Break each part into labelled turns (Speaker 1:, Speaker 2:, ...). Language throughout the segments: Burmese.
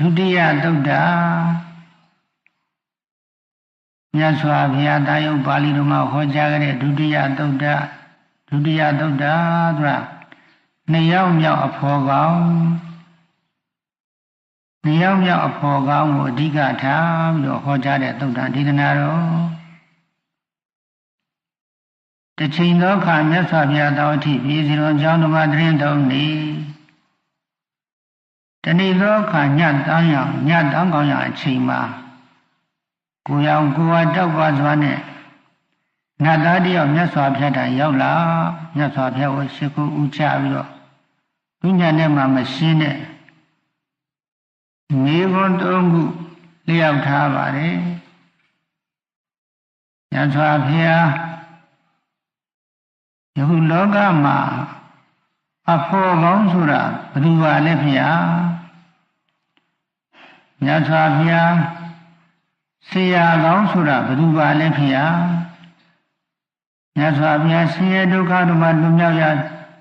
Speaker 1: ဒုတိယသုတ်တာမြတ်စွာဘုရားတာယုတ်ပါဠိတော်မှာဟောကြားခဲ့တဲ့ဒုတိယသုတ်တာဒုတိယသုတ်တာဆိုတာနှစ်ယောက်မြောက်အဖော်ကောင်နှစ်ယောက်မြောက်အဖော်ကောင်ကိုအဓိကထားပြီးတော့ဟောကြားတဲ့သုတ်တာဒေသနာတော်တချိန်သောအခါမြတ်စွာဘုရားတော်အထိပြည်စီတော်ကျောင်းတော်မှာတရင်တော်နေ တဏိသောအခါညတန်းရောင်ညတန်းကောင်းရအချိန်မှာကိုရောင်ကိုဝါတောက်ပါစွာနဲ့နတ်သားတယောက်မြတ်စွာဘုရားတိုင်ရောက်လာမြတ်စွာဘုရားကိုရှိခိုးဥချပြီးတော့ဝိညာဉ်နဲ့မှမရှင်းတဲ့မြေခွန်သုံးခုလျှောက်ထားပါတယ်မြတ်စွာဘုရားယခုလောကမှာအဖို့ကောင်းဆိုတာဘယ်သူပါလဲဖေဟာ မြတ်စွာဘုရားဆရာကောင်းဆိုတာဘယ်သူပါလဲဖေဟာမြတ်စွာဘုရားဆင်းရဲဒုက္ခတို့မှာလွတ်မြောက်ရ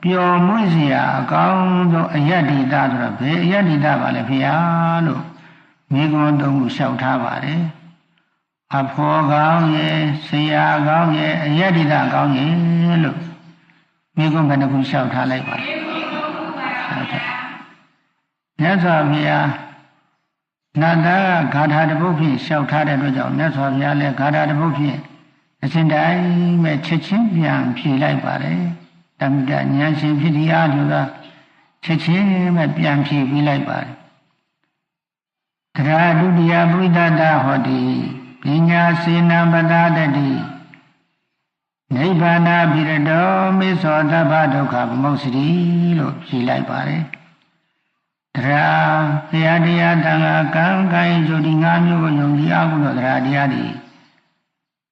Speaker 1: ပျော်မွေ့စရာအကောင်းဆုံးအယတ္တိတဆိုတာဘယ်အယတ္တိတပါလဲဖေဟာလို့မိဂွန်းသုံးခုလျှောက်ထားပါတယ်အဖော်ကောင်းရဲ့ဆရာကောင်းရဲ့အယတ္တိတကောင်းရဲ့လို့မိဂွန်းဘယ်နှခုလျှောက်ထားလိုက်ပါလဲမြတ်စွာဘုရား နတ်သားကဂါထာတပုတ်ဖြင့်လျှောက်ထားတဲ့အတွက်ကြောင့်မြတ်စွာဘုရားလည်းဂါထာတပုတ်ဖြင့်အစဉ်တိုင်းမဲ့ချက်ချင်းပြန်ဖြေလိုက်ပါတယ်တမိတဉာဏ်ရှင်ဖြစ်ဒီအားလို့ကချက်ချင်းမဲ့ပြန်ဖြေပြီးလိုက်ပါတယ်တရားဒုတိယပုရိသတဟောတိပညာစေနံပဒါတတိနိဗ္ဗာန်ပိရတောမေသောတဗ္ဗဒုက္ခဗမု ක්ෂ တိလို့ဖြေလိုက်ပါတယ် တရားတရားတရားတန်ခါကံကိုင်းကြိုဒီငါးမျိုးကိုယုံကြည်အောင်လို့တရားတရားတွေ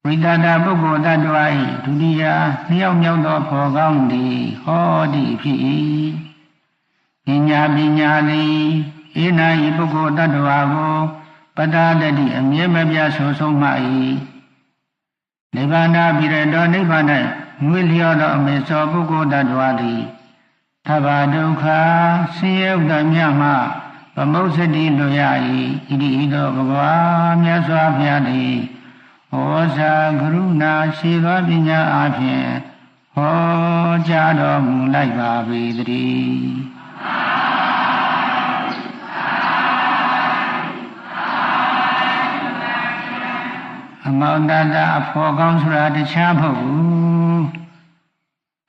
Speaker 1: ဝိသတာပုဂ္ဂိုလ်တ attva ၏ဒုတိယနှစ်ယောက်မြောက်သောဖော်ကောင်းသည်ဟောတိဖြစ်၏ပညာပညာသည်ဧနာဤပုဂ္ဂိုလ်တ attva ကိုပတ္တတတိအမြဲမပြတ်ဆိုဆုံးမှ၏နိဗ္ဗာန်ပိရတောနိဗ္ဗာန်၌ငွေလျောသောအမေသောပုဂ္ဂိုလ်တ attva သည် သဗ္ဗဒုက္ခဆင်းရဲဥဒ္ဒမြမှဗမုစ္စတိလွရ၏ဣတိဤသောဘဂဝါမြတ်စွာဘုရားသည်ဟောစာကရုဏာရှိသောပညာအဖြင့်ဟောကြားတော်မူလိုက်ပါပေတည်းအမောင်တတအဖော်ကောင်းဆိုတာတခြားမဟုတ်ဘူး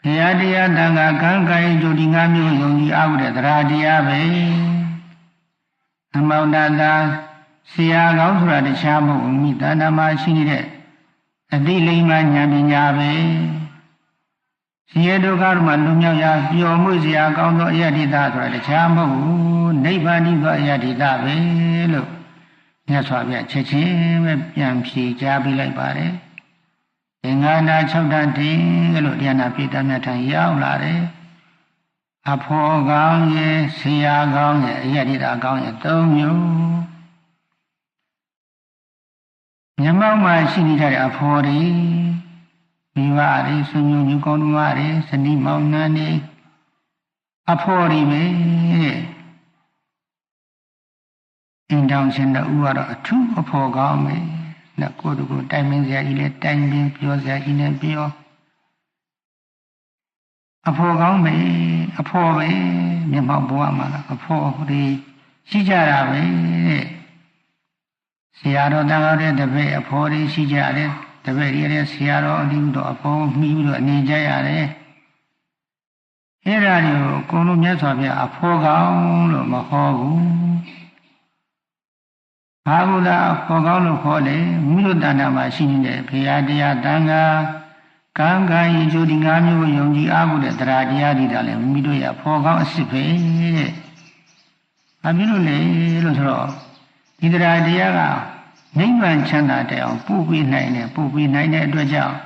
Speaker 1: ဘုရားတရားတန်ခါကံကံကြိုဒီငါမျိုးယုံကြည်အားတဲ့တရားတရားပဲအမောင်တတဆရာကောင်းဆိုတာတခြားမဟုတ်ဘူးမိတဏ္ဍမှာရှိနေတဲ့အတိလိမ္မာဉာဏ်ပညာပဲဆင်းရဲဒုက္ခတို့မှာလွန်မြောက်ရာပျော်မှုစရာကောင်းသောအယတ္တိတဆိုတာတခြားမဟုတ်ဘူးနိဗ္ဗာန်ဤသောအယတ္တိတပဲလို့မြတ်စွာဘုရားချက်ချင်းပဲပြန်ဖြေကြားပေးလိုက်ပါတယ်။ အင်္ဂါနာ၆တန်တင်လို့တရားနာပိတမြတ်ထံရောက်လာတယ်။အဖော်ကောင်းရဲ့ဆရာကောင်းရဲ့အယတိတာကောင်းရဲ့သုံးမျိုးမြမောက်မှာရှိနေတဲ့အဖော်တွေမိဘတွေဆွေမျိုးညူကောင်းတို့တွေဇနီးမောင်နှံတွေအဖော်တွေပဲတဲ့အင်းတောင်ရှင်တို့ကတော့အထူးအဖို့ကောင်းမ ယ်။လက်ကိုယ်တို့ကိုတိုင်ပင်စရာကြီးလဲတိုင်ပင်ပြောစရာကြီးနဲ့ပြောအဖို့ကောင်းမယ်အဖို့ပဲမျက်မှောက်ဘဝမှာအဖို့ဒီရှိကြတာပဲတဲ့ဆရာတော်တန်တော်တဲ့တပည့်အဖို့တွေရှိကြတယ်တပည့်တွေလည်းဆရာတော်အလိတို့အဖို့မှီးပြီးတော့အနေကြရတယ်အဲ့ဒါတွေကိုအကုန်လုံးမြတ်စွာဘုရားအဖို့ကောင်းလို့မဟောဘူး ဘာဟုသာခေါ်ကောင်းလို့ခေါ်တယ်မိတို့တဏ္ဍာမှာရှိနေတဲ့ဘုရားတရားတန်ခါကံကံဤကျိုးဒီငါးမျိုးယုံကြည်အားကိုတဲ့တရားတရားတွေဒါလည်းမိတို့ရဖော်ကောင်းအစ်စ်ပဲတဲ့။ဘာဖြစ်လို့လဲလို့ဆိုတော့ဒီတရားတရားကနိဗ္ဗာန်ချမ်းသာတဲ့အောင်ပို့ပေးနိုင်တယ်ပို့ပေးနိုင်တဲ့အတွက်ကြောင့်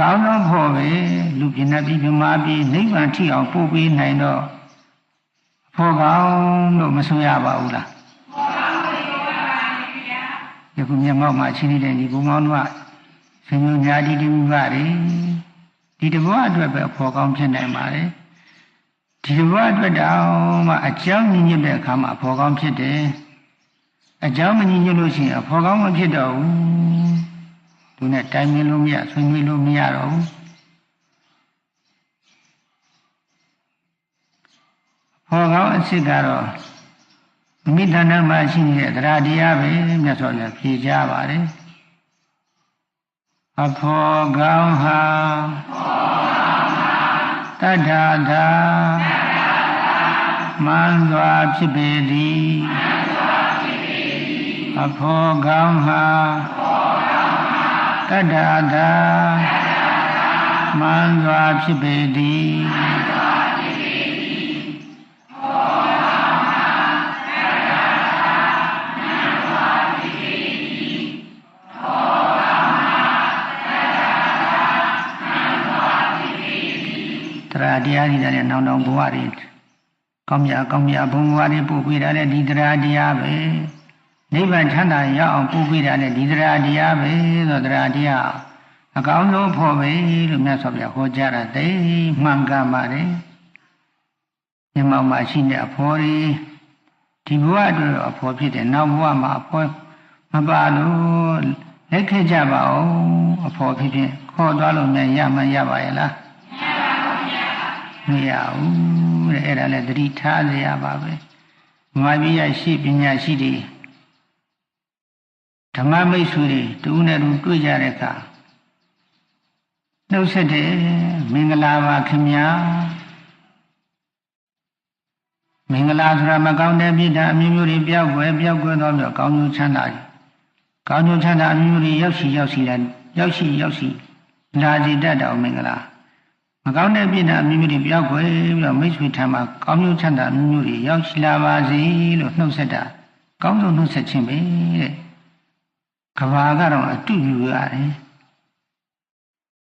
Speaker 1: ကောင်းသောဖို့ပဲလူပြင်းပြီးပြမပြီးနိဗ္ဗာန်ထိအောင်ပို့ပေးနိုင်တော့ဖို့ကောင်းလို့မဆိုရပါဘူးလား ယခုမျက်မှောက်မှာချင်းနေတဲ့ဒီဘုံမောင်းတို့ကဆင်ញညာတိတိမိဘတွေဒီတဘောအတွက်ပဲအဖို့ကောင်းဖြစ်နိုင်ပါတယ်ဒီဘဝအတွက်တောင်မှအကြောင်းညညစ်တဲ့အခါမှာအဖော်ကောင်းဖြစ်တယ်အကြောင်းမညညစ်လို့ရှိရင်အဖော်ကောင်းမဖြစ်တော့ဘူးသူနဲ့တိုင်ပင်လို့မရဆွေးနွေးလို့မရတော့ဘူးဖော်ကောင်းအစ်စ်ကတော့ မိတ္တနာမှာရှိနေတဲ့တရားတရားပဲမြတ်စွာဘုရားဖြေကြပါတယ်အဖော်ကောင်းဟာတတ္ထာသာမန်စွာဖြစ်ပေသည်အဖော်ကောင်းဟာတတ္ထာသာမန်စွာဖြစ်ပေသည် တရားတရားတွေနဲ့နောင်နောင်ဘဝတွေကောင်းမြတ်ကောင်းမြတ်ဘုံဘဝတွေပို့ပေးတာလည်းဒီတရားတရားပဲနိဗ္ဗာန်ချမ်းသာရောက်အောင်ပို့ပေးတာလည်းဒီတရားတရားပဲဆိုတရားတရားအကောင်းဆုံးဖို့ပဲလို့မြတ်စွာဘုရားဟောကြားတာသိမှန်ကန်ပါတယ်မြတ်မောင်မရှိတဲ့အဖော်တွေဒီဘဝအတွက်အဖော်ဖြစ်တယ်နောက်ဘဝမှာအဖော်မပါလို့လက်ခဲ့ကြပါဦးအဖော်ဖြစ်ဖြစ်ခေါ်သွားလို့မြန်ရမှရပါရဲ့လား မရဘူးတဲ့အဲ့ဒါလည်းသတိထားစေရပါပဲမြမပြရရှိပညာရှိတွေဓမ္မမိတ်ဆွေတွေတူနဲ့တူတွေ့ကြတဲ့အခါနှုတ်ဆက်တယ်မင်္ဂလာပါခင်ဗျာမင်္ဂလာဆိုတာမကောင်းတဲ့ပြည်တာအမျိုးမျိုးတွေပြောက်ွယ်ပြောက်ွယ်တော့ပြောကောင်းကျိုးချမ်းသာတယ်ကောင်းကျိုးချမ်းသာအမျိုးမျိုးတွေရောက်ရှိရောက်ရှိတယ်ရောက်ရှိရောက်ရှိလာစီတတ်တော်မင်္ဂလာ မကောင်းတဲ့ပြည့်နာမျိုးမျိုးတွေပြောက်ွယ်ပြီးတော့မိတ်ဆွေထံမှာကောင်းမျိုးချမ်းသာမျိုးမျိုးတွေရောက်ရှိလာပါစေလို့နှုတ်ဆက်တာကောင်းဆုံးနှုတ်ဆက်ခြင်းပဲတဲ့ကဘာကတော့အတူယူရတယ်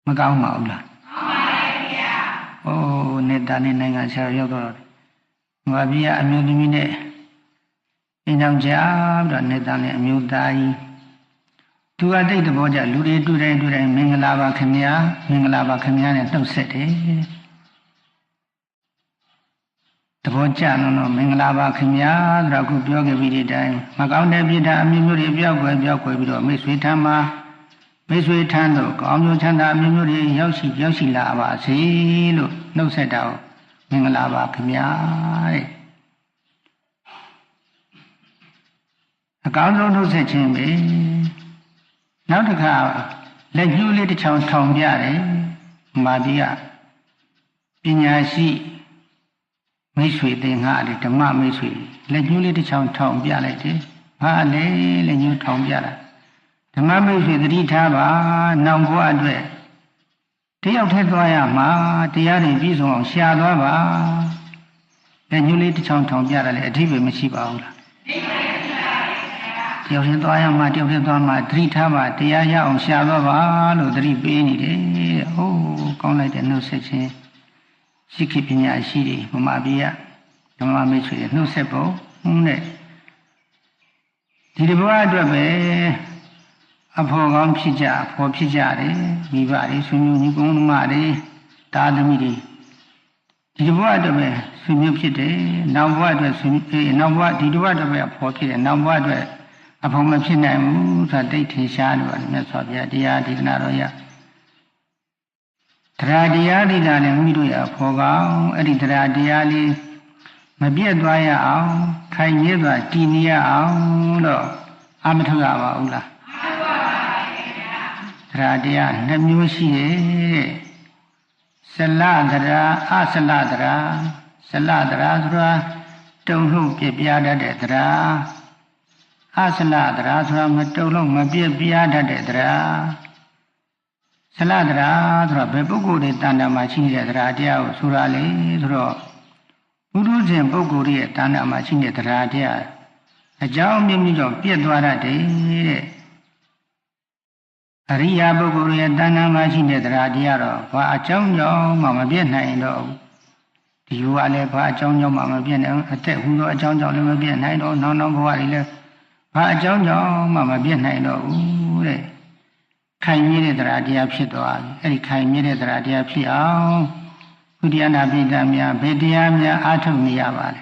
Speaker 1: မကောင်းပါဘူးလားမှန်ပါဗျာအိုးနေတာနဲ့နိုင်ငံဆရာရောက်တော့ငါပြအမျိုးသမီးနဲ့အင်းအောင်ကြပြီးတော့နေတာနဲ့အမျိုးသားကြီး သူကတိတ်သဘောကျလူတွေတွေ့တိုင်းတွေ့တိုင်းမင်္ဂလာပါခင်ဗျာမင်္ဂလာပါခင်ဗျာနဲ့နှုတ်ဆက်တယ်သဘောကျလို့တော့မင်္ဂလာပါခင်ဗျာဆိုတော့အခုပြောခဲ့ပြီးဒီတိုင်းမကောင်းတဲ့ပြစ်ဒဏ်အမျိုးမျိုးတွေပြောက်ွယ်ပြောက်ွယ်ပြီးတော့မိတ်ဆွေထမ်းမှာမိတ်ဆွေထမ်းတော့ကောင်းကျိုးချမ်းသာအမျိုးမျိုးတွေရောက်ရှိရောက်ရှိလာပါစေလို့နှုတ်ဆက်တာမင်္ဂလာပါခင်ဗျာတဲ့အကောင်းဆုံးနှုတ်ဆက်ခြင်းပဲ နောက်တစ်ခါလက်ညှိုးလေးတစ်ချောင်းထောင်ပြတယ်မာတိကပညာရှိမိတ်ဆွေသင်္ဃာလေဓမ္မမိတ်ဆွေလက်ညှိုးလေးတစ်ချောင်းထောင်ပြလိုက်တယ်ဘာလဲလက်ညှိုးထောင်ပြတာဓမ္မမိတ်ဆွေသတိထားပါနောင်ဘဝအတွက်တယောက်ထဲသွားရမှာတရားတွေပြည့်စုံအောင်ရှာသွားပါလက်ညှိုးလေးတစ်ချောင်းထောင်ပြတာလေအဓိပ္ပာယ်မရှိပါဘူးလား တယောက်ချင်းသွားရမှတယောက်ချင်းသွားမှသတိထားမှတရားရအောင်ရှာတော့ပါလို့သတိပေးနေတယ်။ဟိုးကောင်းလိုက်တဲ့နှုတ်ဆက်ခြင်းရှိခိပညာရှိတယ်မမပြရဓမ္မမိတ်ဆွေနှုတ်ဆက်ဖို့ဟုတ်တဲ့ဒီတဘဝအတွက်ပဲအဖော်ကောင်းဖြစ်ကြအဖော်ဖြစ်ကြတယ်မိဘတွေဆွေမျိုးညီကုန်းမတွေတာသမီတွေဒီတဘဝအတွက်ပဲဆွေမျိုးဖြစ်တယ်နောက်ဘဝအတွက်ဆွေနောက်ဘဝဒီတဘဝအတွက်ပဲအဖော်ဖြစ်တယ်နောက်ဘဝအတွက် အဖို့မဖြစ်နိုင်ဘူးဆိုတာတိတ်ထင်ရှားလို့ပါတယ်မြတ်စွာဘုရားတရားဒေသနာတော်ရတရားတရားဒေသနဲ့မိတို့ရဖော်ကောင်းအဲ့ဒီတရားတရားလေးမပြတ်သွားရအောင်ခိုင်မြဲစွာတည်နေရအောင်တော့အမထုတ်ရပါဘူးလားမှန်ပါပါဗျာတရားတရားနှစ်မျိုးရှိရဲ့ဆလတရားအဆလတရားဆလတရားဆိုတာတုံ့ထုတ်ပြပြတတ်တဲ့တရား အဆလတရားဆိုတာမတုံလုံးမပြည့်ပြားတတ်တဲ့တရားဆလတရားဆိုတာဘယ်ပုဂ္ဂိုလ်တွေတဏ္ဍာမှာရှိနေတဲ့တရားတရားကိုဆိုတာလေဆိုတော့ဘုရုဇဉ်ပုဂ္ဂိုလ်ရဲ့တဏ္ဍာမှာရှိနေတဲ့တရားတရားအကြောင်းမျိုးမျိုးကြောင့်ပြည့်သွားတတ်တယ်တဲ့အရိယာပုဂ္ဂိုလ်ရဲ့တဏ္ဍာမှာရှိတဲ့တရားတရားတော့ဘာအကြောင်းကြောင့်မှမပြည့်နိုင်တော့ဘူးဒီဘဝလည်းဘာအကြောင်းကြောင့်မှမပြည့်နိုင်အသက်ဟူသောအကြောင်းကြောင့်လည်းမပြည့်နိုင်တော့နောက်နောက်ဘဝတွေလည်း ဘာအကြောင်းကြောင့်မှမပြည့်နိုင်တော့ဘူးတဲ့ခိုင်မြဲတဲ့တရားတရားဖြစ်သွားပြီအဲ့ဒီခိုင်မြဲတဲ့တရားတရားဖြစ်အောင်ဘုသူတရားနာပိဋကများဘယ်တရားများအားထုတ်နေရပါလဲ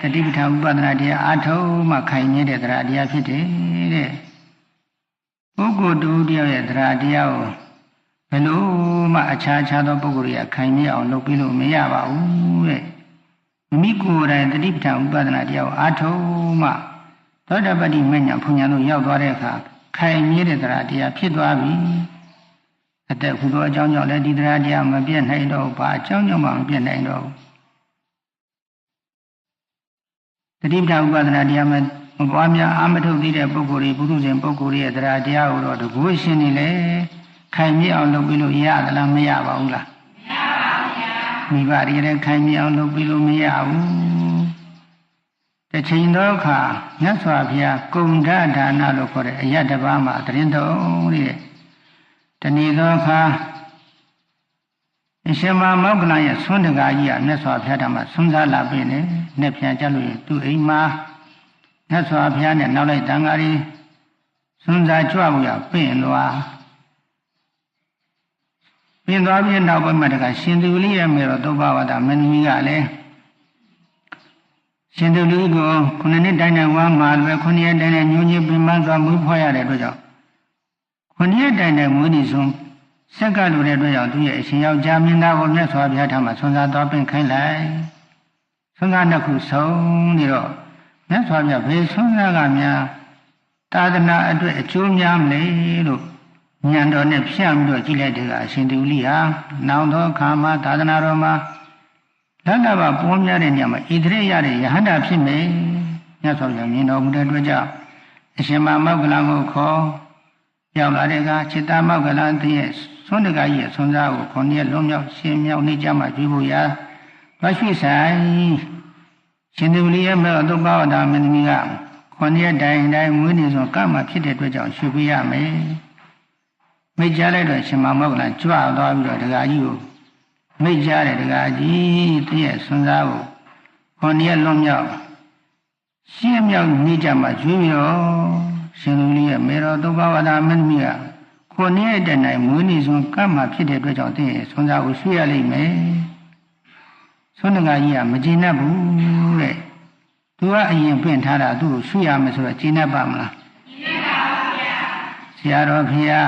Speaker 1: တတိပဋ္ဌာန်ဥပဒနာတရားအားထုတ်မှခိုင်မြဲတဲ့တရားတရားဖြစ်တယ်တဲ့ပုဂ္ဂိုလ်တူတယောက်ရဲ့တရားတရားကိုဘယ်လိုမှအခြားခြားသောပုဂ္ဂိုလ်တွေကခိုင်မြဲအောင်လုပ်ပြီးလို့မရပါဘူးတဲ့ မိမိကိုယ်တိုင်တတိပဋ္ဌာန်ဥပဒနာတရားကိုအားထုတ်မှသောတပတ္တိမညာဘုံညာတို့ရောက်သွားတဲ့အခါခိုင်မြဲတဲ့တရားတရားဖြစ်သွားပြီအတက်ဟူသောအကြောင်းကြောင့်လည်းဒီတရားတရားမပြတ်နိုင်တော့ဘာအကြောင်းကြောင့်မှမပြတ်နိုင်တော့တတိပဋ္ဌာန်ဥပဒနာတရားမမပွားများအာမထုတ်သေးတဲ့ပုဂ္ဂိုလ်တွေပုထုဇဉ်ပုဂ္ဂိုလ်တွေရဲ့တရားတရားကိုတော့တကူရှင်နေလေခိုင်မြဲအောင်လုပ်ပြီးလို့ရသလားမရပါဘူးလားမရပါဘူးဗျာ မိဘတွေလည်းခိုင်မြဲအောင်လုပ်ပြီးလို့မရဘူးတစ်ချိန်သောအခါမြတ်စွာဘုရားကုံဒဒါနလို့ခေါ်တဲ့အရတဘာမှာတရင်တော်တဲ့တဏီသောအခါအရှင်မမောက္ကလရဲ့ဆွမ်းတကာကြီးကမြတ်စွာဘုရားထံမှာဆွမ်းစားလာပြီနဲ့နှစ်ပြန်ကြလို့သူ့အိမ်မှာမြတ်စွာဘုရားနဲ့နောက်လိုက်တန်ဃာရီဆွမ်းစားကြွဖို့ရပြင့်သွား ပြင့်သွားပြီးနောက်ပိုင်းမှာတကရှင်သူလေးရဲ့မေတော်သုဘဝဒမင်းသမီးကလည်းရှင်သူလူကိုခုနှစ်နှစ်တိုင်းနဲ့ဝါမှာလွယ်ခုနှစ်ရက်တိုင်းနဲ့ညှိုးညင်းပင်ပန်းစွာမွေးဖွားရတဲ့အတွက်ကြောင့်ခုနှစ်ရက်တိုင်းနဲ့မွေးနေဆုံးဆက်ကလိုတဲ့အတွက်ကြောင့်သူရဲ့အရှင်ယောက်ျားမင်းသားကိုမြတ်စွာဘုရားထံမှာဆွမ်းစားတော်ပင်ခိုင်းလိုက်ဆွမ်းစားနှစ်ခုဆုံးနေတော့မြတ်စွာဘုရားဘေဆွမ်းစားကများသာသနာအတွက်အကျိုးများမလဲလို့ ဉာဏ်တော်နဲ့ဖြန့်ပြီးတော့ကြည့်လိုက်တဲ့ကအရှင်သူလိဟာနောင်သောအခါမှာသာသနာတော်မှာလန္တဘပေါ်များတဲ့နေရာမှာဣတိရရတဲ့ယဟန္တာဖြစ်မယ်မြတ်စွာဘုရားမြင်တော်မူတဲ့အတွက်ကြောင့်အရှင်မမောက္ကလံကိုခေါ်ရောက်လာတဲ့အခါจิตမောက္ကလံတည်းရဲ့ဆွမ်းတကားကြီးရဲ့ဆွမ်းစားကိုခေါင်းရဲ့လုံးမြောက်ရှင်မြောက်နေကြမှာကြွေးဖို့ရာသွားရှိဆိုင်ရှင်သူလေးရဲ့မေအတုပဝဒမင်းသမီးကခွန်ရက်တိုင်တိုင်းမွေးနေစွာကမှဖြစ်တဲ့အတွက်ကြောင့်ရှုပေးရမယ် မိတ်ကြလိုက်တော့ရှင်မမောက္ကလံကြွသွားပြီးတော့ဒကာကြီးကိုမိတ်ကြတဲ့ဒကာကြီးတည့်ရဲ့ဆွမ်းစားကိုခွန်ရက်လုံးမြောက်ရှင်းမြောက်နေကြမှာကြွေးပြီးတော့ရှင်လူလေးရဲ့မေတော်သုဘဝဒမင်းသမီးကခုနှစ်ရက်တည်းနိုင်မွေးနေစွန်ကပ်မှာဖြစ်တဲ့အတွက်ကြောင့်တည့်ရဲ့ဆွမ်းစားကိုဆွေးရလိမ့်မယ်ဆွမ်းတကာကြီးကမကျေနပ်ဘူးတဲ့သူကအရင်ပြင်ထားတာသူ့ကိုဆွေးရမယ်ဆိုတော့ကျေနပ်ပါမလားကျေနပ်ပါဗျာဆရာတော်ဖေဟာ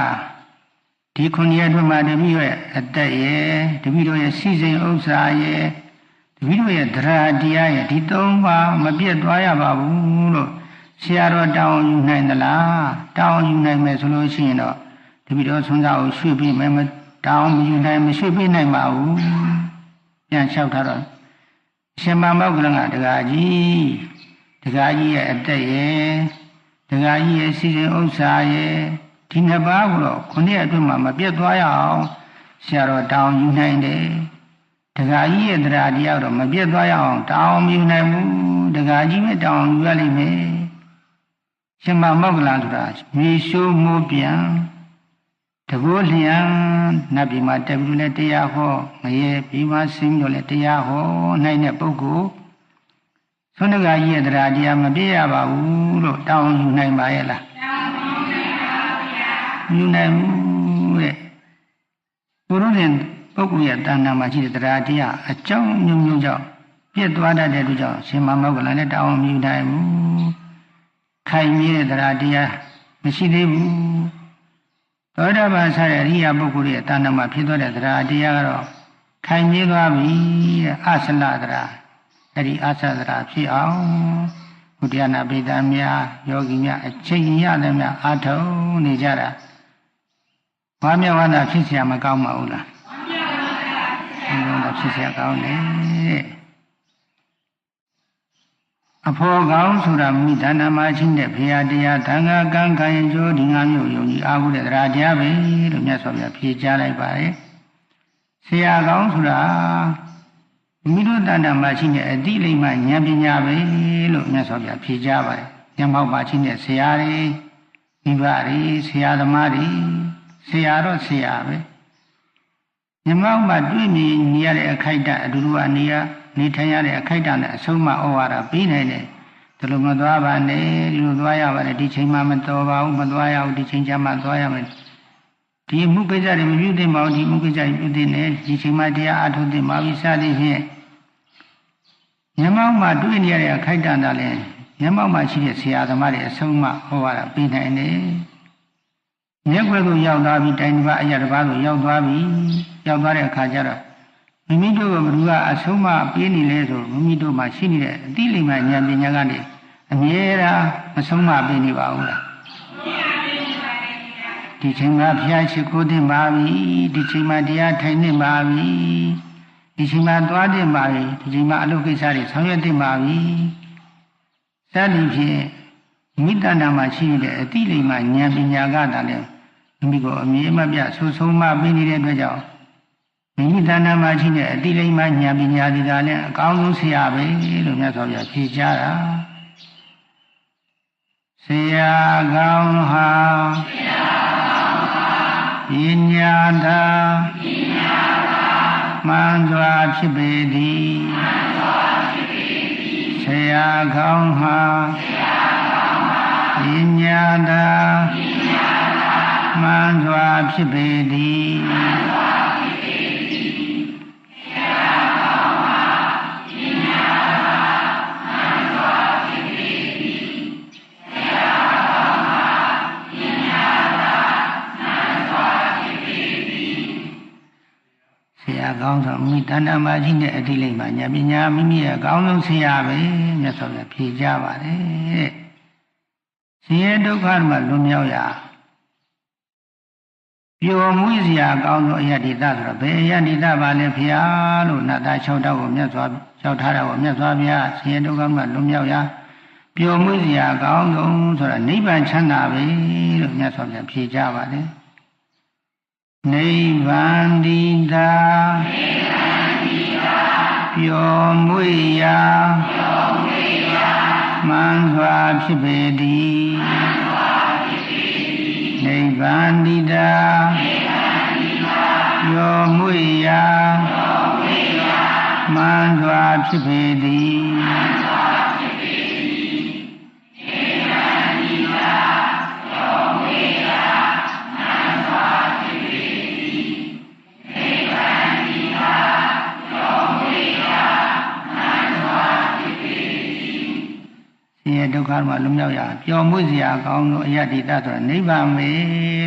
Speaker 1: ဒီခုနှစ်ရက်အတွင်းမှာတပည့်ရဲ့အသက်ရဲ့တပည့်တို့ရဲ့စီစဉ်ဥစ္စာရဲ့တပည့်တို့ရဲ့တရားတရားရဲ့ဒီသုံးပါမပြတ်သွားရပါဘူးလို့ဆရာတော်တောင်းယူနိုင်သလားတောင်းယူနိုင်မယ်ဆိုလို့ရှိရင်တော့တပည့်တော်ဆွမ်းစားကိုရွှေ့ပြီးမယ်မတောင်းမယူနိုင်မရွှေ့ပြီးနိုင်ပါဘူးပြန်လျှောက်ထားတော့ရှင်မမောက္ကလကတကားကြီးတကားကြီးရဲ့အသက်ရဲ့တကားကြီးရဲ့စီစဉ်ဥစ္စာရဲ့ ဒီနှစ်ပါးကိုတော့ခုနှစ်အတွင်းမှာမပြတ်သွားရအောင်ဆရာတော်တောင်းယူနိုင်တယ်တကာကြီးရဲ့တရားတရားတော့မပြတ်သွားရအောင်တောင်းမယူနိုင်ဘူးတကာကြီးပဲတောင်းယူရလိမ့်မယ်ရှင်မမောက္ကလဆိုတာမြေရှိုးမိုးပြန်တကောလျံနတ်ပြည်မှာတက်ပြီးလဲတရားဟောငရေပြည်မှာဆင်းလို့လဲတရားဟောနိုင်တဲ့ပုဂ္ဂိုလ်သွန်တကာကြီးရဲ့တရားတရားမပြည့်ရပါဘူးလို့တောင်းယူနိုင်ပါရဲ့လား ယူနိုင်ဘူးတဲ့ဘုရုရှင်ပုဂ္ဂိုလ်ရဲ့တဏ္ဍာမှာရှိတဲ့တရားတရားအကြောင်းမျိုးမျိုးကြောင့်ပြည့်သွားတတ်တဲ့လူကြောင့်ရှင်မမောက္ကလလည်းတောင်းမြူနိုင်ဘူးခိုင်မြဲတဲ့တရားတရားမရှိသေးဘူးသောတာပန်ဆရာရိယာပုဂ္ဂိုလ်ရဲ့တဏ္ဍာမှာဖြစ်သွားတဲ့တရားတရားကတော့ခိုင်မြဲသွားပြီတဲ့အဆလတရားအဲ့ဒီအဆလတရားဖြစ်အောင်ဘုရားနာပိဋကများယောဂီများအချိန်ရတဲ့များအာထုံနေကြတာ ဘာမြဝနာဖြစ်เสียမကောင်းပါဘူးလားဘာမြဝနာဖြစ်เสียကောင်းတယ်အဖော်ကောင်းဆိုတာမိဒါနမှာချင်းတဲ့ဘုရားတရားသံဃာကံခံရင်ကျိုးဒီငါမျိုးယုံကြည်အားကိုးတဲ့တရားတရားပဲလို့မြတ်စွာဘုရားဖြေကြားလိုက်ပါတယ်ဆရာကောင်းဆိုတာမိတို့တဏ္ဍာမှာချင်းတဲ့အတိလိမ္မာဉာဏ်ပညာပဲလို့မြတ်စွာဘုရားဖြေကြားပါတယ်ဉာဏ်ပေါက်ပါချင်းတဲ့ဆရာတွေမိဘတွေဆရာသမားတွေ ဆရာတော့ဆရာပဲမြမောက်မှတွေ့မြင်နေရတဲ့အခိုက်အတန့်အတူတူအနေရနေထိုင်ရတဲ့အခိုက်အတန့်နဲ့အဆုံးမဩဝါဒပေးနိုင်တယ်ဒီလိုမသွားပါနဲ့ဒီလိုသွားရပါတယ်ဒီချိန်မှမတော်ပါဘူးမသွားရဘူးဒီချိန်ကျမှသွားရမယ်ဒီမှုကိစ္စတွေမပြုသင့်ပါဘူးဒီမှုကိစ္စတွေပြုသင့်တယ်ဒီချိန်မှတရားအထုတ်သင့်ပါပြီစသည်ဖြင့်မျက်မှောက်မှာတွေ့နေရတဲ့အခိုက်တန်တာလဲမျက်မှောက်မှာရှိတဲ့ဆရာသမားတွေအဆုံးမဟောရတာပြီးနိုင်တယ် မျက်ွယ်ကိုရောက်သွားပြီတိုင်တစ်ပါးအရာတစ်ပါးကိုရောက်သွားပြီရောက်သွားတဲ့အခါကျတော့မိမိတို့ကဘ누구ကအဆုံးမပေးနေလဲဆိုမိမိတို့မှာရှိနေတဲ့အတိလိမ္မာဉာဏ်ပညာကနေအမြဲတမ်းမဆုံးမပေးနေပါဘူးလားဒီချိန်မှာဘုရားရှိခိုးတင်ပါပြီဒီချိန်မှာတရားထိုင်နေပါပြီဒီချိန်မှာသွားတင်ပါပြီဒီချိန်မှာအလုပ်ကိစ္စတွေဆောင်ရွက်တင်ပါပြီစသည်ဖြင့်မိတ္တနာမှာရှိနေတဲ့အတိလိမ္မာဉာဏ်ပညာကတည်းက မိမိကိုအမြဲမပြတ်ဆူဆုံးမပေးနေတဲ့အတွက်ကြောင့်မိမိတဏ္ဍာမှာရှိတဲ့အတိလိမ္မာဉာဏ်ပညာဒီကလည်းအကောင်းဆုံးဆရာပဲလို့မြတ်စွာဘုရားဖြေကြားတာဆရာကောင်းဟာဆရာကောင်းဟာပညာသာပညာသာမှန်စွာဖြစ်ပေသည်မှန်စွာဖြစ်ပေသည်ဆရာကောင်းဟာဆရာကောင်းဟာပညာသာပညာသာမှန်စွာ ဖြစ်ပေသည်မှန်စွာကောင်းဆုံးမိတဏ္ဍမှာရှိတဲ့အတိလိမ့်မှာဉာဏ်ပညာမိမိရဲ့အကောင်းဆုံးဆရာပဲမြတ်စွာဘုရားဖြေကြပါတယ်တဲ့ဆင်းရဲဒုက္ခမှာလွန်မြောက်ရာ ပျော်မွေ့စရာအကောင်းဆုံးအယတ္တိတဆိုတော့ဘယ်အယတ္တိတပါလဲဖျားလို့နတ်သား၆တောက်ကိုမြတ်စွာလျှောက်ထားတာကိုမြတ်စွာဘုရားဆင်းရဲဒုက္ခမှာလွန်မြောက်ရာပျော်မွေ့စရာအကောင်းဆုံးဆိုတာနိဗ္ဗာန်ချမ်းသာပဲလို့မြတ်စွာဘုရားဖြေကြပါတယ်နိဗ္ဗာန်တိတာနိဗ္ဗာန်တိတာပျော်မွေ့ရာပျော်မွေ့ရာမှန်စွာဖြစ်ပေသည်မှန်စွာဖြစ်ပေသည် နိဗ္ဗာန်တိတာနိဗ္ဗာန်တိတာပျော်မွေ့ရာပျော်မွေ့ရာမှန်စွာဖြစ်ပေသည် မှန်စွာဒုက္ခမှာလွတ်မြောက်ရပျော်မွေ့စရာကောင်းလို့အယတ္တိတဆိုတာနိဗ္ဗာန်ပဲ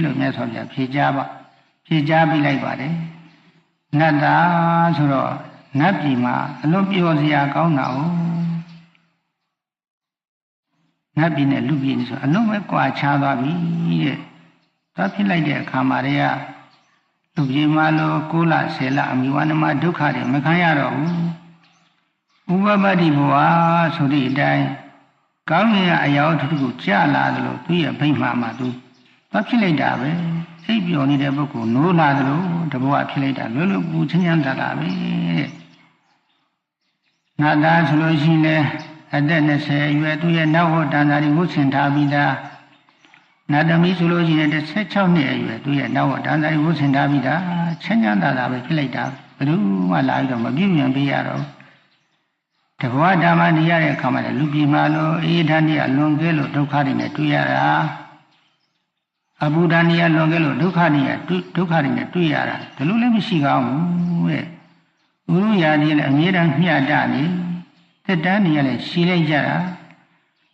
Speaker 1: လို့မြတ်စွာဘုရားဖြေကြားပါဖြေကြားပြလိုက်ပါတယ်နတ်တာဆိုတော့နတ်ပြည်မှာအလွန်ပျော်စရာကောင်းတာ哦နတ်ပြည်နဲ့လူပြည်ဆိုအလွန်ပဲကြွာချသွားပြီတဲ့သွားဖြစ်လိုက်တဲ့အခါမှာတည်းကလူပြည်မှာလို့ကိုလဆယ်လအမိဝနမဒုက္ခတွေမခံရတော့ဘူးဥပပတ္တိဘဝဆိုတဲ့အတိုင်း ကောင်းငင်ကအရာထုကိုကြလာသလိုသူ့ရဲ့ဗိမာန်မှာသူသွားဖြစ်လိုက်တာပဲစိတ်ပျော်နေတဲ့ပုဂ္ဂိုလ်နိုးလာသလိုတဘောဖြစ်လိုက်တာလွယ်လွယ်ကူချင်းချမ်းသာတာပဲတဲ့နာသားဆိုလို့ရှိရင်အသက်20အရွယ်သူ့ရဲ့နောက်ဟောတန်သာတွေဝှဆင်ထားပြီးသားနာသမီးဆိုလို့ရှိရင်16နှစ်အရွယ်သူ့ရဲ့နောက်ဟောတန်သာတွေဝှဆင်ထားပြီးသားချမ်းချမ်းသာသာပဲဖြစ်လိုက်တာဘယ်သူမှလာပြီးတော့မပြည့်မြံပေးရတော့ တဘဝဓမ္မနေရတဲ့အခါမှာလည်းလူပြည်မှာလို့အေးဓာတ်နေရလွန်ကဲလို့ဒုက္ခတွေနဲ့တွေ့ရတာအဘူဓာနေရလွန်ကဲလို့ဒုက္ခနေရဒုက္ခတွေနဲ့တွေ့ရတာဒါလို့လည်းမရှိကောင်းဘူးတဲ့ဥရုယာနေလည်းအမြဲတမ်းမျှတနေသက်တမ်းနေရလည်းရှည်လိုက်ကြတာ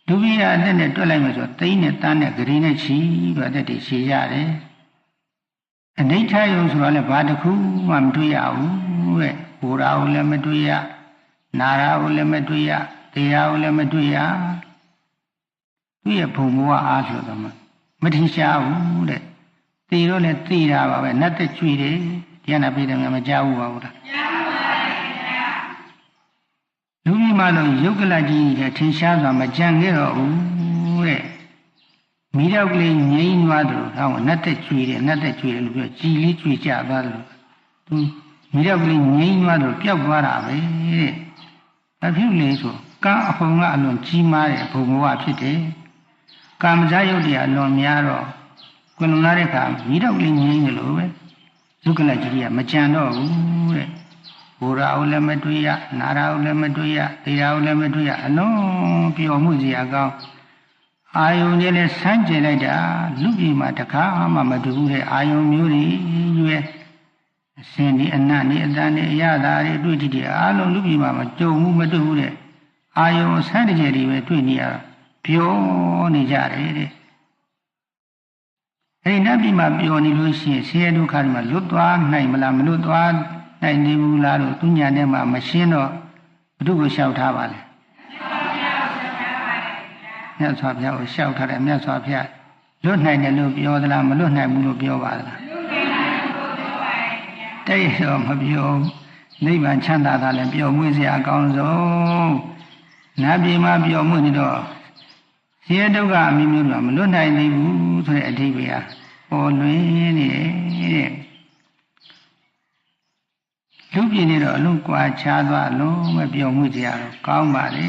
Speaker 1: ဒုပိယအသက်နဲ့တွက်လိုက်မှဆိုသိန်းနဲ့တန်းနဲ့ဂရီနဲ့ချီပြီးအသက်တွေရှည်ရတယ်အနိဋ္ဌယုံဆိုတာလည်းဘာတစ်ခုမှမတွေ့ရဘူးတဲ့ဘုရားကိုလည်းမတွေ့ရ နာရာကိုလည်းမတွေ့ရတရားကိုလည်းမတွေ့ရသူ့ရဲ့ဘုံဘဝအားဆိုတော့မထင်ရှားဘူးတဲ့သိတော့လည်းသိတာပါပဲနတ်သက်ကြွေတယ်တရားနာပြည်တယ်မကြောက်ဘူးပါဘူးလားကြားပါပါလူကြီးမှတော့ယုတ်ကလကြီးတဲ့ထင်ရှားစွာမကြံခဲ့တော့ဘူးတဲ့မိတော့ကလေးငြိမ်းသွားတယ်လို့ဟောနတ်သက်ကြွေတယ်နတ်သက်ကြွေတယ်လို့ပြောကြည်လေးကြွေကြသွားတယ်လို့သူမိတော့ကလေးငြိမ်းသွားတယ်ပျောက်သွားတာပဲတဲ့ ဘာဖြစ်လဲဆိုကာအဟုန်ကအလွန်ကြီးမားတဲ့ဘုံဘဝဖြစ်တယ်။ကာမဇာယုတ်တရားအလွန်များတော့ကွယ်လွန်လာတဲ့အခါမိတော့ကလေးငြိမ်းတယ်လို့ပဲဒုက္ခလကြီးကမကြံတော့ဘူးတဲ့။ဘုရားကိုလည်းမတွေ့ရနာရာကိုလည်းမတွေ့ရတရားကိုလည်းမတွေ့ရအလုံးပျော်မှုစရာကောင်းအာယုန်ကြီးလည်းဆန်းကျင်လိုက်တာလူပြည်မှာတခါမှမတူဘူးတဲ့အာယုန်မျိုးတွေရွယ် အစင်ဒီအနတ်ဒီအတန်ဒီအရသာတွေတွေ့ကြည့်တယ်အားလုံးလူပြည်မှာမကြုံဘူးမတွေ့ဘူးတဲ့အာယုန်ဆန်းတကြယ်တွေပဲတွေ့နေရတာပြောနေကြတယ်တဲ့အဲဒီနတ်ပြည်မှာပြောနေလို့ရှိရင်ဆင်းရဲဒုက္ခတွေမှာလွတ်သွားနိုင်မလားမလွတ်သွားနိုင်နေဘူးလားလို့သူညာထဲမှာမရှင်းတော့ဘု து ကိုလျှောက်ထားပါလေမြတ်စွာဘုရားကိုလျှောက်ထားတယ်မြတ်စွာဘုရားလွတ်နိုင်တယ်လို့ပြောသလားမလွတ်နိုင်ဘူးလို့ပြောပါသလား တိတ်တော့မပြောနိဗ္ဗာန်ချမ်းသာတာလည်းပြောမွေးစရာအကောင်းဆုံးနတ်ပြည်မှာပြောမွေးနေတော့ဆင်းရဲဒုက္ခအမျိုးမျိုးတွေကမလွတ်နိုင်သေးဘူးဆိုတဲ့အဓိပ္ပာယ်ပေါ်လွင်နေတယ်လူပြည်နေတော့အလုံးကွာခြားသွားအလုံးမပြောမှုကြရတော့ကောင်းပါလေ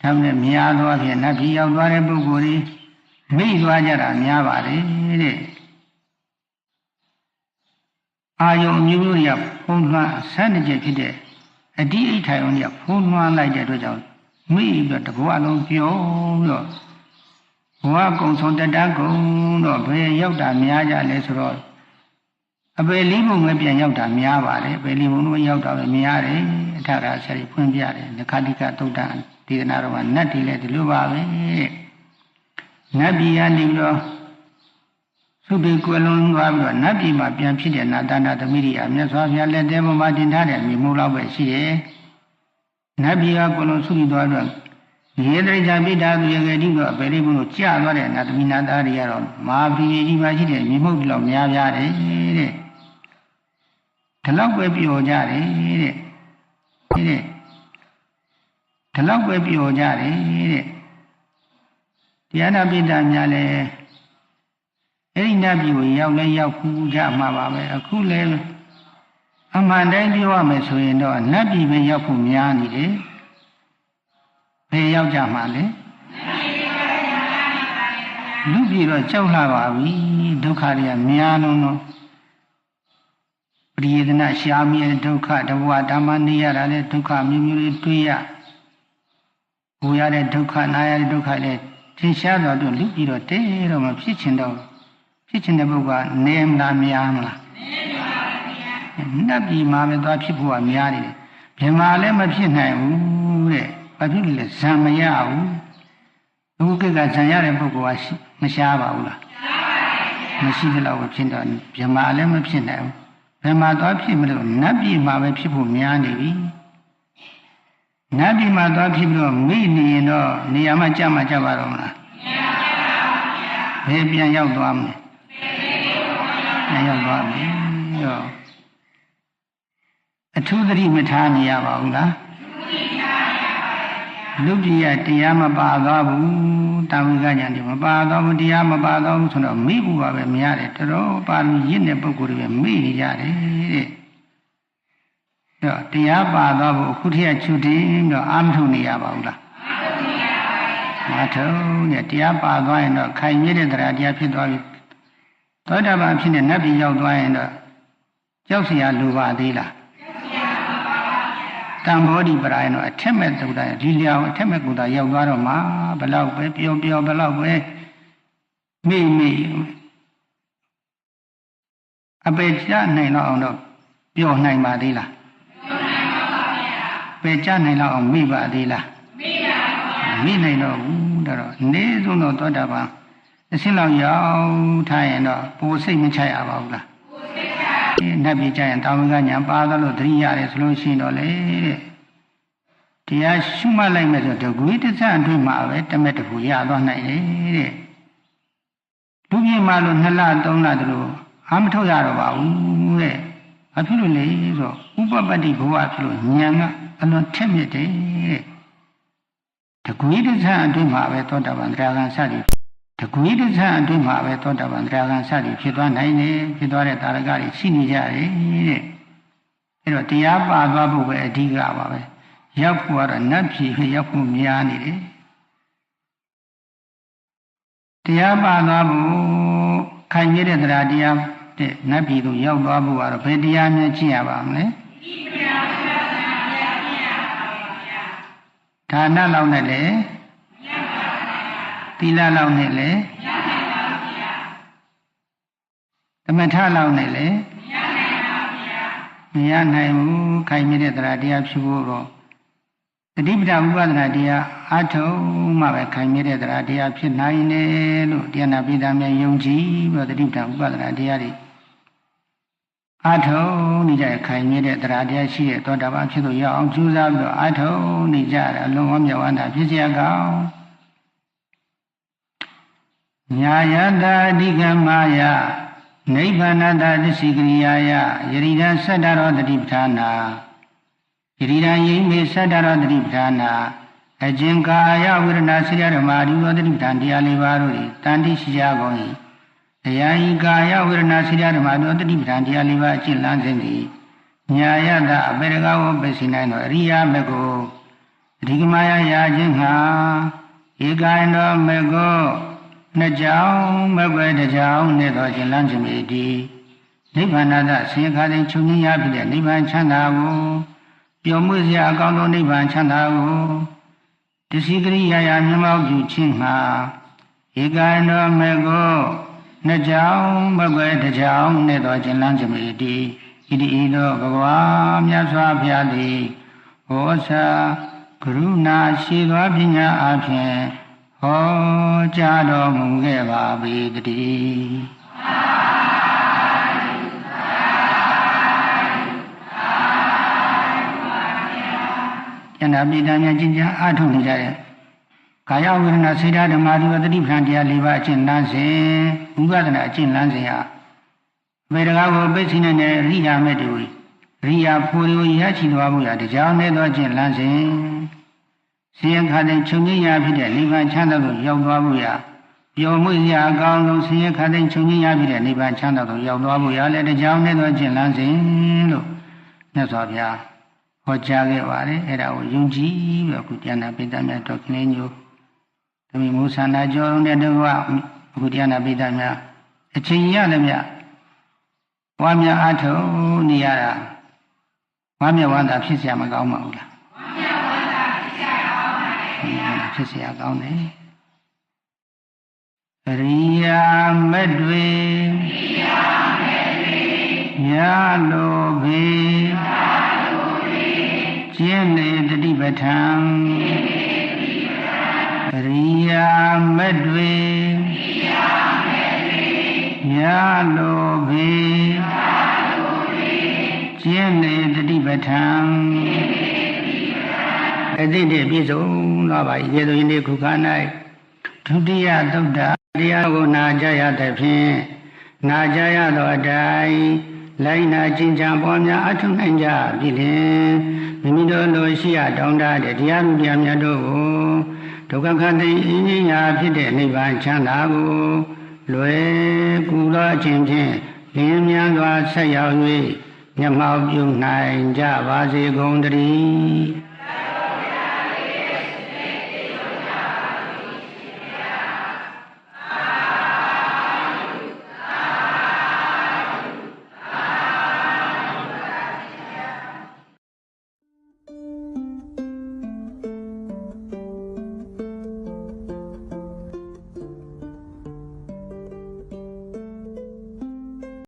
Speaker 1: ဒါမှလည်းများသောအဖြစ်နတ်ပြည်ရောက်သွားတဲ့ပုဂ္ဂိုလ်တွေမိသွားကြတာများပါလေတဲ့ အာယုံအမျိုးမျိုးတွေကဖုံးလွှမ်းဆန်းနေကြဖြစ်တဲ့အတိအိဋ္ဌာယုံတွေကဖုံးလွှမ်းလိုက်တဲ့အတွက်ကြောင့်မိပြီးတော့တဘဝလုံးပြောပြီးတော့ဘဝကုံဆုံးတတကုံတော့ဘယ်ရောက်တာများကြလဲဆိုတော့အပေလေးပုံပဲပြန်ရောက်တာများပါတယ်အပေလေးပုံတော့ရောက်တာပဲများတယ်အထရာဆရာဖွင့်ပြတယ်နခတိကသုတ်တံဒေသနာတော်မှာနတ်တွေလည်းဒီလိုပါပဲနတ်ပြည်ကနေပြီးတော့ သုတေကွယ်လွန်သွားပြီးတော့နတ်ပြည်မှာပြန်ဖြစ်တဲ့နာတနာသမီးတွေအမြတ်စွာဘုရားလက်ထဲမှာတင်ထားတဲ့မြေမိုးလောက်ပဲရှိတယ်နတ်ပြည်ကကွယ်လွန်ဆုတည်သွားတော့ရေတရိစ္ဆာပိတာသူရကတိတော့ဗေလိဘုလို့ကြာသွားတဲ့နာသမီနာသားတွေကတော့မာပရိကြီးပါရှိတဲ့မြေမှုတ်လောက်များပြားတယ်တဲ့ဒီလောက်ပဲပြောကြတယ်တဲ့တဲ့ဒီလောက်ပဲပြောကြတယ်တဲ့တရားနာပိတာများလဲ အဲ့ဒီနတ်ပြည်ကိုရောက်လဲရောက်ခုကြမှာပါပဲအခုလဲအမှန်တိုင်းပြောရမယ်ဆိုရင်တော့နတ်ပြည်ပဲရောက်ဖို့များနေတယ်ဘယ်ရောက်ကြမှာလဲလူပြည်တော့ကြောက်လာပါပြီဒုက္ခတွေကများလုံးတော့ပရိယေဒနာရှားမြဲဒုက္ခတဘဝဓမ္မနေရတာလည်းဒုက္ခမျိုးမျိုးတွေတွေ့ရဟိုရတဲ့ဒုက္ခနာရတဲ့ဒုက္ခလည်းသင်ရှားတော့လူပြည်တော့တဲတော့မဖြစ်ချင်တော့ ဖြစ်ချင်တဲ့ပုဂ္ဂိုလ်ကနေမလားများမလားနတ်ပြည်မှာပဲသွားဖြစ်ဖို့ကများနေတယ်မြင်မာလည်းမဖြစ်နိုင်ဘူးတဲ့ဘာဖြစ်လို့လဲဇံမရဘူးအခုကိကဇံရတဲ့ပုဂ္ဂိုလ်ကမရှားပါဘူးလားမရှိသလောက်ဖြစ်တော့မြင်မာလည်းမဖြစ်နိုင်ဘူးဘယ်မှာသွားဖြစ်မလို့နတ်ပြည်မှာပဲဖြစ်ဖို့များနေပြီနတ်ပြည်မှာသွားဖြစ်ပြီးတော့မိနေရင်တော့နေရာမှာကြမှာကြပါတော့မလားဘယ်ပြန်ရောက်သွားမလဲ ပြန်ရောက်သွားပြီတော့အထူးသတိမထားနေရပါဘူးလားလူပြည်ရတရားမပါသွားဘူးတာဝိကညာတွေမပါသွားဘူးတရားမပါသွားဘူးဆိုတော့မိဘူးပါပဲမရတယ်တော်တော်ပါလို့ရင့်တဲ့ပုဂ္ဂိုလ်တွေပဲမိနေကြတယ်တဲ့တော့တရားပါသွားဖို့အခုထက်ချွတ်တင်တော့အာမထုံနေရပါဘူးလားမထုံတဲ့တရားပါသွားရင်တော့ခိုင်မြဲတဲ့တရားတရားဖြစ်သွားပြီ သောတာပန်ဖြစ်တဲ့နတ်ပြည်ရောက်သွားရင်တော့ကြောက်စရာလိုပါသေးလားတံဘောဓိပရာယံတော့အထက်မဲ့သုဒ္ဓယဒီလျောင်အထက်မဲ့ကုသာရောက်သွားတော့မှဘလောက်ပဲပျော်ပျော်ဘလောက်ပဲမိမိအပေကြနိုင်တော့အောင်တော့ပျော်နိုင်ပါသေးလားပေကြနိုင်တော့အောင်မိပါသေးလားမိပါဘူးမိနိုင်တော့ဘူးဒါတော့နေဆုံးတော့သောတာပန် အစင်းလောက်ရောက်ထားရင်တော့ပိုစိတ်မချရပါဘူးလားနတ်ပြည်ကြရင်တာဝန်ကညာပါသလို့သတိရတယ်ဆိုလို့ရှိရင်တော့လေတဲ့တရားရှုမှတ်လိုက်မယ်ဆိုတကွေးတစ်ဆအတွင်းမှာပဲတမက်တကူရသွားနိုင်တယ်တဲ့လူပြည်မှာလို့နှစ်လသုံးလတလို့အာမထုတ်ရတော့ပါဘူးတဲ့ဘာဖြစ်လို့လဲဆိုဥပပတ္တိဘဝဖြစ်လို့ဉာဏ်ကအလွန်ထက်မြက်တယ်တဲ့တကွေးတစ်ဆအတွင်းမှာပဲသောတာပန်တရားကံစသည် တကွေးတစ်ဆအတွင်းမှာပဲသောတာပန်တရားကံစသည်ဖြစ်သွားနိုင်တယ်ဖြစ်သွားတဲ့တာရကတွေရှိနေကြတယ်တဲ့အဲ့တော့တရားပါသွားဖို့ပဲအဓိကပါပဲရောက်ဖို့ကတော့နတ်ပြည်ရောက်ဖို့များနေတယ်တရားပါသွားဖို့ခိုင်ရတဲ့တရားတရားတဲ့နတ်ပြည်သို့ရောက်သွားဖို့ကတော့ဘယ်တရားများကျင့်ရပါမလဲဒါနလောက်နဲ့လေ သီလလောက်နဲ့လေသမထလောက်နဲ့လေမရနိုင်ဘူးခိုင်မြဲတဲ့တရားတရားဖြစ်ဖို့တော့တတိပဒဥပဒနာတရားအထုံးမှပဲခိုင်မြဲတဲ့တရားတရားဖြစ်နိုင်တယ်လို့တရားနာပိသများယုံကြည်ပြီးတော့တတိပဒဥပဒနာတရားတွေအထုံးနေကြခိုင်မြဲတဲ့တရားတရားရှိတဲ့သောတာပန်ဖြစ်လို့ရအောင်ကြိုးစားပြီးတော့အထုံးနေကြတယ်အလုံးဝမြောက်ဝမ်းသာဖြစ်စေကောင်း ညာယတာအဓိကမာယနိဗ္ဗာနတသစ္စိကရိယာယယရိဒံသတ္တရောတတိပဌာနာယရိဒံယိမေသတ္တရောတတိပဌာနာအကျင်ကာယဝိရဏစိရဓမ္မာဒီဝတတိပဌာန်တရားလေးပါးတို့၏တန်တိရှိကြကုန်၏တရားဤကာယဝိရဏစိရဓမ္မာတို့တတိပဌာန်တရားလေးပါးအကျင့်လန်းစဉ်သည်ညာယတအပေရကဝပစီနိုင်သောအရိယာမေကိုအဓိကမာယရာခြင်းဟာဧကံတော်မေကို နှစ်ကြောင်မကွယ်တစ်ကြောင်နဲ့တော့ကျင်လန်းခြင်းမိဒီနိဗ္ဗာန်သဆင်းရဲခါတိုင်းချုပ်ငင်းရဖြစ်တဲ့နိဗ္ဗာန်ချမ်းသာကိုပျော်မွေ့စရာအကောင်းဆုံးနိဗ္ဗာန်ချမ်းသာကိုတသိကရိယာယာမျက်မှောက်ပြုခြင်းမှာဧကံတော်မေကိုနှစ်ကြောင်မကွယ်တစ်ကြောင်နဲ့တော့ကျင်လန်းခြင်းမိဒီဣတိဤသောဘဂဝါမြတ်စွာဘုရားသည်ဟောစာကရုဏာရှိသောပညာအပြင် ဟောကြားတော်မူခဲ့ပါပေတည်းကျန်တာပိဋကများကျင့်ကြအထုံနေကြတဲ့ကာယဝေဒနာစေတဓမ္မာဒီဝတတိပ္ပံတရား၄ပါးအကျင့်လန်းစဉ်ဝိပဿနာအကျင့်လန်းစဉ်ဟာဘေဒကာကိုပိတ်သိနေတဲ့ရိယာမဲ့တူရိယာဖိုလီကိုရရှိသွားမှုရတရားနဲ့တော့ကျင့်လန်းစဉ် စင်ခါတဲ့ချုပ်ငြိရာဖြစ်တဲ့နိဗ္ဗာန်ချမ်းသာသို့ရောက်သွားမှုရပျော်မွေ့ရာအကောင်းဆုံးဆင်းရဲခါတဲ့ချုပ်ငြိရာဖြစ်တဲ့နိဗ္ဗာန်ချမ်းသာသို့ရောက်သွားမှုရလည်းတရားနဲ့တော့ကျင့်လန်းစဉ်လို့မြတ်စွာဘုရားဟောကြားခဲ့ပါတယ်အဲ့ဒါကိုယုံကြည်ပြီးအခုတရားနာပိဋကများတော်ကလေးညိုသမီးမူဆန္ဒကြောင်းတဲ့တကွအခုတရားနာပိဋကများအချိန်ရတယ်မြတ်ဝါမြအထုံနေရတာဝါမြဝန္တာဖြစ်เสียမကောင်းပါဘူးလား ဖြစ်เสียကောင်းတယ်ရိယာမက်တွေရိယာမက်တွေညာလိုဘေညာလိုဘေကျင်းလေတတိပဋ္ဌံရိယာမက်တွေရိယာမက်တွေညာလိုဘေညာလိုဘေကျင်းလေတတိပဋ္ဌံ အသိတည်းပြည့်စုံသွားပါ၏ရေသူရင်ဒီခုခါ၌ဒုတိယသုဒ္ဓတရားကိုနာကြရတဲ့ဖြင့်နာကြရသောအတိုင်းလိုက်နာကျင့်ကြံပွားများအထုနိုင်ကြပြီလင်မိမိတို့လိုရှိရတောင်းတတဲ့တရားမှုတရားများတို့ကိုဒုက္ခခတိအင်းကြီးရာဖြစ်တဲ့နိဗ္ဗာန်ချမ်းသာကိုလွယ်ကူသောအခြင်းဖြင့်လင်းမြန်စွာဆက်ရောက်၍မျက်မှောက်ပြုနိုင်ကြပါစေကုန်တည်း